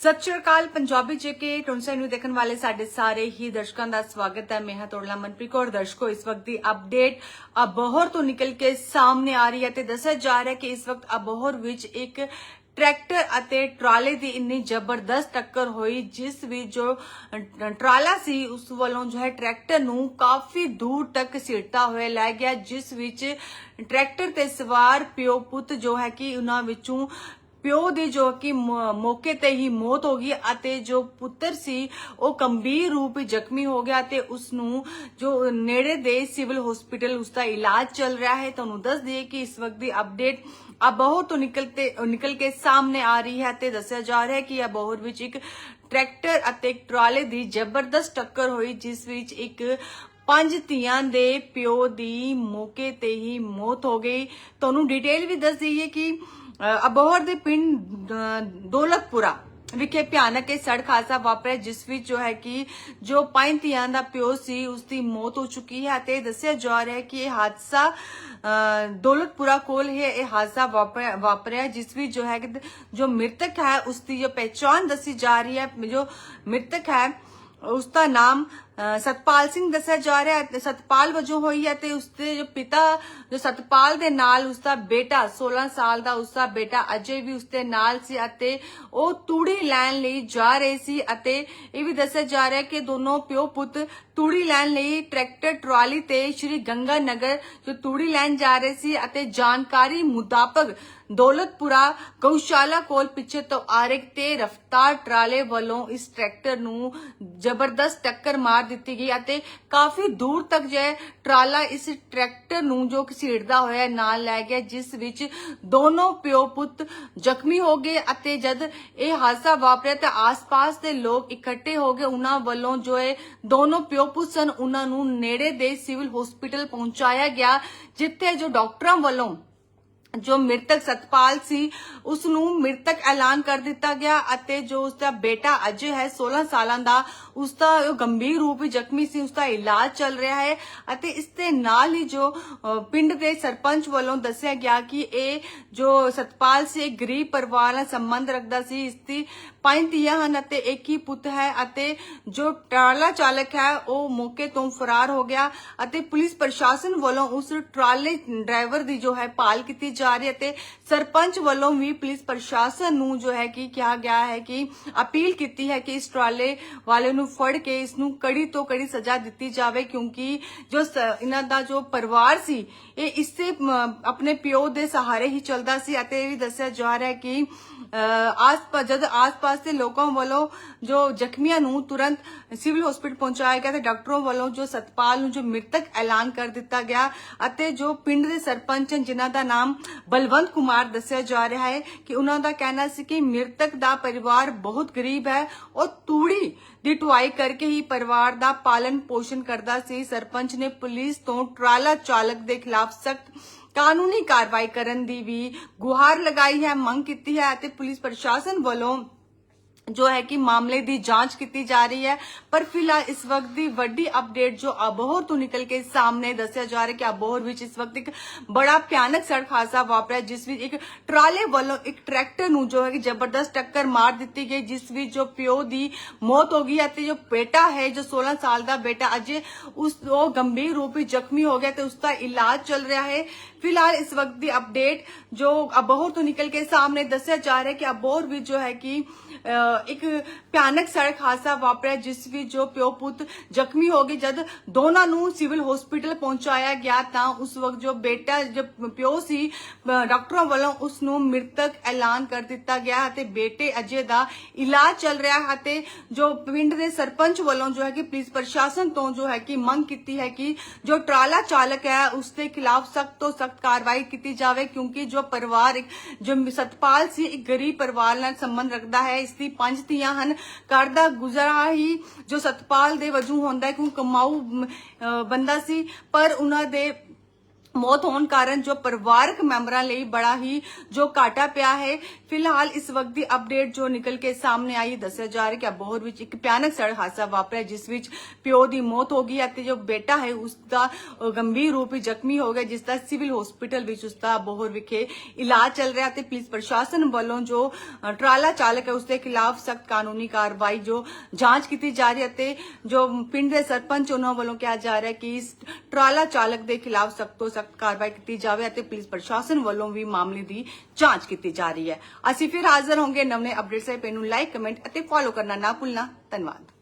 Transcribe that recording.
ਸਤਿ ਸ਼੍ਰੀ ਅਕਾਲ, ਪੰਜਾਬੀ ਜੇਕੇ ਟੁੰਸੇ ਨੂੰ ਦੇਖਣ ਵਾਲੇ ਸਾਡੇ ਸਾਰੇ ਹੀ ਦਰਸ਼ਕਾਂ ਦਾ ਸਵਾਗਤ ਹੈ। ਮੈਂ ਹਾਂ ਤੋੜਲਾ ਮਨਪ੍ਰੀਤ ਕੌਰ, ਦਰਸ਼ਕੋ, ਇਸ ਵਕਤ ਦੀ ਅਪਡੇਟ ਅਬੋਹਰ ਤੋਂ ਨਿਕਲ ਕੇ ਸਾਹਮਣੇ ਆ ਰਹੀ ਹੈ ਤੇ ਦੱਸਿਆ ਜਾ ਰਿਹਾ ਹੈ ਕਿ ਇਸ ਵਕਤ ਅਬੋਹਰ ਵਿੱਚ ਇੱਕ ਟਰੈਕਟਰ ਅਤੇ ਟਰਾਲੇ ਦੀ ਇੰਨੀ ਜ਼ਬਰਦਸਤ ਟੱਕਰ ਹੋਈ, ਜਿਸ ਵਿੱਚ ਜੋ ਟਰਾਲਾ ਸੀ, ਉਸ ਵੱਲੋਂ ਜੋ ਹੈ ਟਰੈਕਟਰ ਨੂੰ ਕਾਫੀ ਦੂਰ ਤੱਕ ਸਿੱਟਦਾ ਹੋਇਆ, ਲੈ ਗਿਆ, ਜਿਸ ਵਿੱਚ ਟਰੈਕਟਰ ਤੇ ਸਵਾਰ ਪਿਓ ਪੁੱਤ ਜੋ ਹੈ ਕਿ ਉਹਨਾਂ ਵਿੱਚੋਂ ਪਿਓ ਦੀ ਜੋ ਕਿ ਮੌਕੇ ਤੇ ਹੀ ਮੌਤ ਹੋ ਗਈ ਅਤੇ ਜੋ ਪੁੱਤਰ ਸੀ, ਉਹ ਗੰਭੀਰ ਰੂਪ ਵਿੱਚ ਜ਼ਖਮੀ ਹੋ ਗਿਆ ਤੇ ਉਸ ਨੂੰ ਜੋ ਨੇੜੇ ਦੇ ਸਿਵਲ ਹਸਪੀਟਲ ਉਸ ਦਾ ਇਲਾਜ ਚੱਲ ਰਿਹਾ ਹੈ। ਤੁਹਾਨੂੰ ਦੱਸ ਦਈਏ ਕਿ ਇਸ ਵਕਤ ਦੀ ਅਪਡੇਟ ਅਬੋਹਰ ਤੋਂ ਨਿਕਲਤੇ ਨਿਕਲ ਕੇ ਸਾਹਮਣੇ ਆ ਰਹੀ ਹੈ ਤੇ ਦੱਸਿਆ ਜਾ ਰਿਹਾ ਹੈ ਕਿ ਅਬੋਹਰ ਵਿੱਚ ਇੱਕ ਟਰੈਕਟਰ ਅਤੇ ਇੱਕ ਟਰਾਲੇ ਦੀ ਜ਼ਬਰਦਸਤ ਟੱਕਰ ਹੋਈ, ਜਿਸ ਵਿੱਚ ਇੱਕ ਪੰਜ ਧੀਆਂ ਦੇ ਪਿਓ ਦੀ ਮੌਕੇ ਤੇ ਹੀ ਮੌਤ ਹੋ ਗਈ। ਤੁਹਾਨੂੰ ਡਿਟੇਲ ਵੀ ਦੱਸ ਦਈਏ ਕਿ ਅਬੋਹਰ ਦੇ ਪਿੰਡ ਦੌਲਤਪੁਰਾ ਵਿਖੇ ਭਿਆਨਕ ਇਹ ਸੜਕ ਹਾਦਸਾ ਵਾਪਰਿਆ, ਜਿਸ ਵਿੱਚ ਜੋ ਹੈ ਕਿ ਜੋ ਪੰਜ ਧੀਆਂ ਦਾ ਪਿਓ ਸੀ ਉਸ ਦੀ ਮੌਤ ਹੋ ਚੁੱਕੀ ਹੈ ਤੇ ਦੱਸਿਆ ਜਾ ਰਿਹਾ ਹੈ ਕਿ ਇਹ ਹਾਦਸਾ ਦੌਲਤਪੁਰਾ ਕੋਲ ਹੀ ਇਹ ਹਾਦਸਾ ਵਾਪਰਿਆ ਜਿਸ ਵਿੱਚ ਜੋ ਹੈ ਕਿ ਜੋ ਮ੍ਰਿਤਕ ਹੈ ਉਸ ਦੀ ਜੋ ਪਹਿਚਾਣ ਦੱਸੀ ਜਾ ਰਹੀ ਹੈ, ਜੋ ਮ੍ਰਿਤਕ ਹੈ ਉਸ ਦਾ ਨਾਮ ਸਤਪਾਲ ਸਿੰਘ ਦੱਸਿਆ ਜਾ ਰਿਹਾ ਹੈ ਸਤਪਾਲ ਵਜੋਂ ਹੋਈ ਹੈ ਤੇ ਉਸ ਦੇ ਜੋ ਪਿਤਾ, ਜੋ ਸਤਪਾਲ ਦੇ ਨਾਲ ਉਸ ਦਾ ਬੇਟਾ 16 ਸਾਲ ਦਾ ਉਸ ਦਾ ਬੇਟਾ ਅਜੇ ਵੀ ਉਸ ਦੇ ਨਾਲ ਸੀ ਅਤੇ ਉਹ ਤੂੜੀ ਲੈਣ ਲਈ ਜਾ ਰਹੇ ਸੀ ਅਤੇ ਇਹ ਵੀ ਦੱਸਿਆ ਜਾ ਰਿਹਾ ਹੈ ਕਿ ਦੋਨੋਂ ਪਿਓ ਪੁੱਤ ਤੂੜੀ ਲੈਣ ਲਈ ਟਰੈਕਟਰ, ਟਰਾਲੀ ਤੇ ਸ਼੍ਰੀ ਗੰਗਾ ਨਗਰ ਜੋ ਤੂੜੀ ਲੈਣ ਜਾ ਰਹੇ ਸੀ ਅਤੇ ਜਾਣਕਾਰੀ ਮੁਤਾਬਕ ਦੌਲਤਪੁਰਾ ਗਊਸ਼ਾਲਾ ਕੋਲ ਪਿੱਛੇ ਤੋਂ ਆ ਰਹੇ ਤੇ ਰਫਤਾਰ ਟਰਾਲੇ ਵੱਲੋਂ ਇਸ ਟਰੈਕਟਰ ਨੂੰ ਜ਼ਬਰਦਸਤ ਟੱਕਰ ਮਾਰ ਦਿੱਤੀ ਗਈ ਅਤੇ ਕਾਫੀ ਦੂਰ ਤੱਕ ਜੇ ਟਰਾਲਾ ਇਸ ਟਰੈਕਟਰ ਨੂੰ ਜੋ ਘਸੀੜਦਾ ਹੋਇਆ ਨਾਲ ਲੈ ਗਿਆ, ਜਿਸ ਵਿੱਚ ਦੋਨੋਂ ਪਿਓ ਪੁੱਤ ਜ਼ਖਮੀ ਹੋ ਗਏ ਅਤੇ ਜਦ ਇਹ ਹਾਦਸਾ ਵਾਪਰਿਆ ਤਾਂ ਆਸ-ਪਾਸ ਦੇ ਲੋਕ ਇਕੱਠੇ ਹੋ ਗਏ ਉਹਨਾਂ ਵੱਲੋਂ ਜੋ ਇਹ ਦੋਨੋਂ ਪਿਓ ਪੁੱਤ ਸਨ, ਉਹਨਾਂ ਨੂੰ ਨੇੜੇ ਦੇ ਸਿਵਲ ਹਸਪੀਟਲ ਪਹੁੰਚਾਇਆ ਗਿਆ, ਜਿੱਥੇ ਜੋ ਡਾਕਟਰਾਂ ਵੱਲੋਂ ਜੋ ਮ੍ਰਿਤਕ ਸਤਪਾਲ ਸੀ ਉਸ ਨੂੰ ਮ੍ਰਿਤਕ ਐਲਾਨ ਕਰ ਦਿੱਤਾ ਗਿਆ ਅਤੇ ਜੋ ਉਸ ਦਾ ਬੇਟਾ ਅਜੇ ਹੈ 16 ਸਾਲਾਂ ਦਾ ਉਸ ਦਾ ਗੰਭੀਰ ਰੂਪ ਵਿੱਚ ਜ਼ਖਮੀ ਸੀ ਉਸ ਦਾ ਇਲਾਜ ਚੱਲ ਰਿਹਾ ਹੈ ਅਤੇ ਇਸ ਦੇ ਨਾਲ ਹੀ ਜੋ ਪਿੰਡ ਦੇ ਸਰਪੰਚ ਵੱਲੋਂ ਦੱਸਿਆ ਗਿਆ ਕਿ ਇਹ ਜੋ ਸਤਪਾਲ ਸੀ ਇੱਕ ਗਰੀਬ ਪਰਿਵਾਰ ਨਾਲ ਸੰਬੰਧ ਰੱਖਦਾ ਸੀ, ਇਸ ਦੀ ਪੰਜ ਧੀਆਂ ਹਨ ਅਤੇ ਇੱਕ ਹੀ ਪੁੱਤ ਹੈ ਅਤੇ ਜੋ ਟਰਾਲਾ ਚਾਲਕ ਹੈ, ਉਹ ਮੌਕੇ ਤੋਂ ਫਰਾਰ ਹੋ ਗਿਆ ਅਤੇ ਪੁਲਿਸ ਪ੍ਰਸ਼ਾਸਨ ਵੱਲੋਂ ਉਸ ਟਰਾਲੇ ਡਰਾਈਵਰ ਦੀ ਜੋ ਹੈ, ਭਾਲ ਕੀਤੀ ਜਾ ਰਹੀ ਹੈ ਤੇ ਸਰਪੰਚ ਵੱਲੋਂ ਵੀ ਪੁਲਿਸ ਪ੍ਰਸ਼ਾਸਨ ਨੂੰ ਜੋ ਹੈ ਕਿ ਕਿਹਾ ਗਿਆ ਹੈ ਕਿ ਅਪੀਲ ਕੀਤੀ ਹੈ ਕਿ ਇਸ ਟਰਾਲੇ ਵਾਲੇ ਨੂੰ ਫੜ ਕੇ ਇਸ ਨੂੰ ਕੜੀ ਤੋਂ ਕੜੀ ਸਜ਼ਾ ਦਿੱਤੀ ਜਾਵੇ, ਕਿਉਂਕਿ ਜੋ ਇਹਨਾਂ ਦਾ ਜੋ ਪਰਿਵਾਰ ਸੀ, ਇਹ ਇਸੇ ਆਪਣੇ ਪਿਓ ਦੇ ਸਹਾਰੇ ਹੀ ਚੱਲਦਾ ਸੀ ਅਤੇ ਇਹ ਵੀ ਦੱਸਿਆ ਜਾ ਰਿਹਾ ਹੈ ਕਿ ਆਸ ਜਦ ਆਸ-ਪਾਸ ਦੇ ਲੋਕਾਂ ਵੱਲੋਂ ਜੋ ਜ਼ਖਮੀਆਂ ਨੂੰ ਤੁਰੰਤ ਸਿਵਲ ਹਸਪੀਟਲ ਪਹੁੰਚਾਇਆ ਗਿਆ ਤੇ ਡਾਕਟਰਾਂ ਵੱਲੋਂ ਜੋ ਸਤਪਾਲ ਨੂੰ ਜੋ ਮ੍ਰਿਤਕ ਐਲਾਨ ਕਰ ਦਿੱਤਾ ਗਿਆ ਅਤੇ ਜੋ ਪਿੰਡ ਦੇ ਸਰਪੰਚ ਜਿਨ੍ਹਾਂ ਦਾ ਨਾਮ ਬਲਵੰਤ ਕੁਮਾਰ ਦੱਸਿਆ ਜਾ ਰਿਹਾ ਹੈ ਕਿ ਉਹਨਾਂ ਦਾ ਕਹਿਣਾ ਸੀ ਕਿ ਮ੍ਰਿਤਕ ਦਾ ਪਰਿਵਾਰ ਬਹੁਤ ਗਰੀਬ ਹੈ। ਉਹ ਤੂੜੀ ਦੀ ਢੁਆਈ ਕਰਕੇ ਹੀ ਪਰਿਵਾਰ ਦਾ ਪਾਲਣ ਪੋਸ਼ਣ ਕਰਦਾ ਸੀ। ਸਰਪੰਚ ਨੇ ਪੁਲਿਸ ਤੋਂ ਟਰਾਲਾ ਚਾਲਕ ਦੇ ਖਿਲਾਫ ਸਖਤ ਕਾਨੂੰਨੀ ਕਾਰਵਾਈ ਕਰਨ ਦੀ ਵੀ ਗੁਹਾਰ ਲਗਾਈ ਹੈ, ਮੰਗ ਕੀਤੀ ਹੈ ਅਤੇ ਪੁਲਿਸ ਪ੍ਰਸ਼ਾਸਨ ਵੱਲੋਂ ਜੋ ਹੈ ਕਿ ਮਾਮਲੇ ਦੀ ਜਾਂਚ ਕੀਤੀ ਜਾ ਰਹੀ ਹੈ ਪਰ ਫਿਲਹਾਲ ਇਸ ਵਕਤ ਦੀ ਵੱਡੀ ਅਪਡੇਟ ਜੋ ਅਬੋਹਰ ਤੋਂ ਨਿਕਲ ਕੇ ਸਾਹਮਣੇ ਦੱਸਿਆ ਜਾ ਰਿਹਾ ਕਿ ਅਬੋਹਰ ਵਿੱਚ ਇਸ ਵਕਤ ਇੱਕ ਬੜਾ ਭਿਆਨਕ ਸੜਕ ਹਾਦਸਾ ਵਾਪਰਿਆ ਜਿਸ ਵਿੱਚ ਇੱਕ ਟਰਾਲੇ ਵੱਲੋਂ ਇੱਕ ਟਰੈਕਟਰ ਨੂੰ ਜੋ ਹੈ ਕਿ ਜ਼ਬਰਦਸਤ ਟੱਕਰ ਮਾਰ ਦਿੱਤੀ ਗਈ ਜਿਸ ਵਿੱਚ ਜੋ ਪਿਓ ਦੀ ਮੌਤ ਹੋ ਗਈ ਅਤੇ ਜੋ ਬੇਟਾ ਹੈ ਜੋ 16 ਸਾਲ ਦਾ ਬੇਟਾ ਅਜੇ ਉਸ ਉਹ ਗੰਭੀਰ ਰੂਪ ਵਿੱਚ ਜ਼ਖਮੀ ਹੋ ਗਿਆ ਤੇ ਉਸ ਦਾ ਇਲਾਜ ਚੱਲ ਰਿਹਾ ਹੈ ਫਿਲਹਾਲ ਇਸ ਵਕਤ ਦੀ ਅਪਡੇਟ ਜੋ ਅਬੋਹਰ ਤੋਂ ਨਿਕਲ ਕੇ ਸਾਹਮਣੇ ਦੱਸਿਆ ਜਾ ਰਿਹਾ ਕਿ ਅਬੋਹਰ ਵਿੱਚ ਜੋ ਹੈ ਕਿ ਅ, ਇੱਕ ਭਿਆਨਕ ਸੜਕ ਹਾਦਸਾ ਵਾਪਰਿਆ, ਜਿਸ ਵਿੱਚ ਜੋ ਪਿਓ ਪੁੱਤ ਜ਼ਖਮੀ ਹੋ ਗਏ। ਜਦ ਦੋਨਾਂ ਨੂੰ ਸਿਵਲ ਹਸਪੀਟਲ ਪਹੁੰਚਾਇਆ ਗਿਆ, ਤਾਂ ਉਸ ਵਕਤ ਜੋ ਬੇਟਾ, ਜੋ ਪਿਓ ਸੀ ਡਾਕਟਰਾਂ ਵੱਲੋਂ ਉਸ ਨੂੰ ਮ੍ਰਿਤਕ ਐਲਾਨ ਕਰ ਦਿੱਤਾ ਗਿਆ ਅਤੇ ਬੇਟੇ ਅਜੇ ਦਾ ਇਲਾਜ ਚੱਲ ਰਿਹਾ ਹੈ ਅਤੇ ਜੋ ਪਿੰਡ ਦੇ ਸਰਪੰਚ ਵੱਲੋਂ ਜੋ ਹੈ ਕਿ ਪੁਲਿਸ ਪ੍ਰਸ਼ਾਸਨ ਤੋਂ ਜੋ ਹੈ ਕਿ ਮੰਗ ਕੀਤੀ ਹੈ ਕਿ ਜੋ ਟਰਾਲਾ ਚਾਲਕ ਹੈ, ਉਸ ਦੇ ਖਿਲਾਫ ਸਖਤ ਤੋਂ ਸਖਤ ਕਾਰਵਾਈ ਕੀਤੀ ਜਾਵੇ, ਕਿਉਂਕਿ ਜੋ ਪਰਿਵਾਰ ਜੋ ਸਤਪਾਲ ਸੀ, ਇੱਕ ਗਰੀਬ ਪਰਿਵਾਰ ਨਾਲ ਸੰਬੰਧ ਰੱਖਦਾ ਹੈ, ਇਸ ਦੀ ਪੰਜ ਧੀਆਂ ਹਨ। ਘਰ ਦਾ ਗੁਜ਼ਾਰਾ ਹੀ ਜੋ ਸਤਪਾਲ ਦੇ ਵਜੋਂ ਹੁੰਦਾ ਹੈ, ਕਿਉਂ ਕਮਾਊ ਬੰਦਾ ਸੀ। ਪਰ ਉਹਨਾਂ ਦੇ ਮੌਤ ਹੋਣ ਕਾਰਨ ਜੋ ਪਰਿਵਾਰਕ ਮੈਂਬਰਾਂ ਲਈ ਬੜਾ ਹੀ ਜੋ ਘਾਟਾ ਪਿਆ ਹੈ। ਫਿਲਹਾਲ ਇਸ ਵਕਤ ਦੀ ਅਪਡੇਟ ਜੋ ਨਿਕਲ ਕੇ ਸਾਹਮਣੇ ਆਈ, ਦੱਸਿਆ ਜਾ ਰਿਹਾ ਕਿ ਅਬੋਹਰ ਵਿੱਚ ਇੱਕ ਭਿਆਨਕ ਸੜਕ ਹਾਦਸਾ ਵਾਪਰਿਆ, ਜਿਸ ਵਿੱਚ ਪਿਓ ਦੀ ਮੌਤ ਹੋ ਗਈ ਅਤੇ ਜੋ ਬੇਟਾ ਹੈ, ਉਸ ਦਾ ਗੰਭੀਰ ਰੂਪ ਵਿੱਚ ਜ਼ਖਮੀ ਹੋ ਗਿਆ, ਜਿਸ ਦਾ ਸਿਵਲ ਹਸਪੀਟਲ ਵਿੱਚ ਉਸ ਦਾ ਅਬੋਹਰ ਵਿਖੇ ਇਲਾਜ ਚੱਲ ਰਿਹਾ ਤੇ ਪੁਲਿਸ ਪ੍ਰਸ਼ਾਸਨ ਵੱਲੋਂ ਜੋ ਟਰਾਲਾ ਚਾਲਕ ਹੈ, ਉਸ ਦੇ ਖਿਲਾਫ ਸਖਤ ਕਾਨੂੰਨੀ ਕਾਰਵਾਈ ਜੋ ਜਾਂਚ ਕੀਤੀ ਜਾ ਰਹੀ ਹੈ ਤੇ ਜੋ ਪਿੰਡ ਦੇ ਸਰਪੰਚ, ਉਹਨਾਂ ਵੱਲੋਂ ਕਿਹਾ ਜਾ ਰਿਹਾ ਕਿ ਇਸ ਟਰਾਲਾ ਚਾਲਕ ਦੇ ਖਿਲਾਫ ਸਖਤ ਤੋਂ ਸਖਤ ਕਾਰਵਾਈ ਕੀਤੀ ਜਾਵੇ ਅਤੇ ਪੁਲਿਸ ਪ੍ਰਸ਼ਾਸਨ ਵੱਲੋਂ ਵੀ ਮਾਮਲੇ ਦੀ ਜਾਂਚ ਕੀਤੀ ਜਾ ਰਹੀ ਹੈ। ਅਸੀਂ ਫਿਰ ਹਾਜ਼ਰ ਹੋਵਾਂਗੇ। ਨਵੇਂ ਅਪਡੇਟਸ ਲਈ ਪੈਨ ਨੂੰ ਲਾਈਕ, ਕਮੈਂਟ ਅਤੇ ਫੋਲੋ ਕਰਨਾ ਨਾ ਭੁੱਲਣਾ। ਧੰਨਵਾਦ।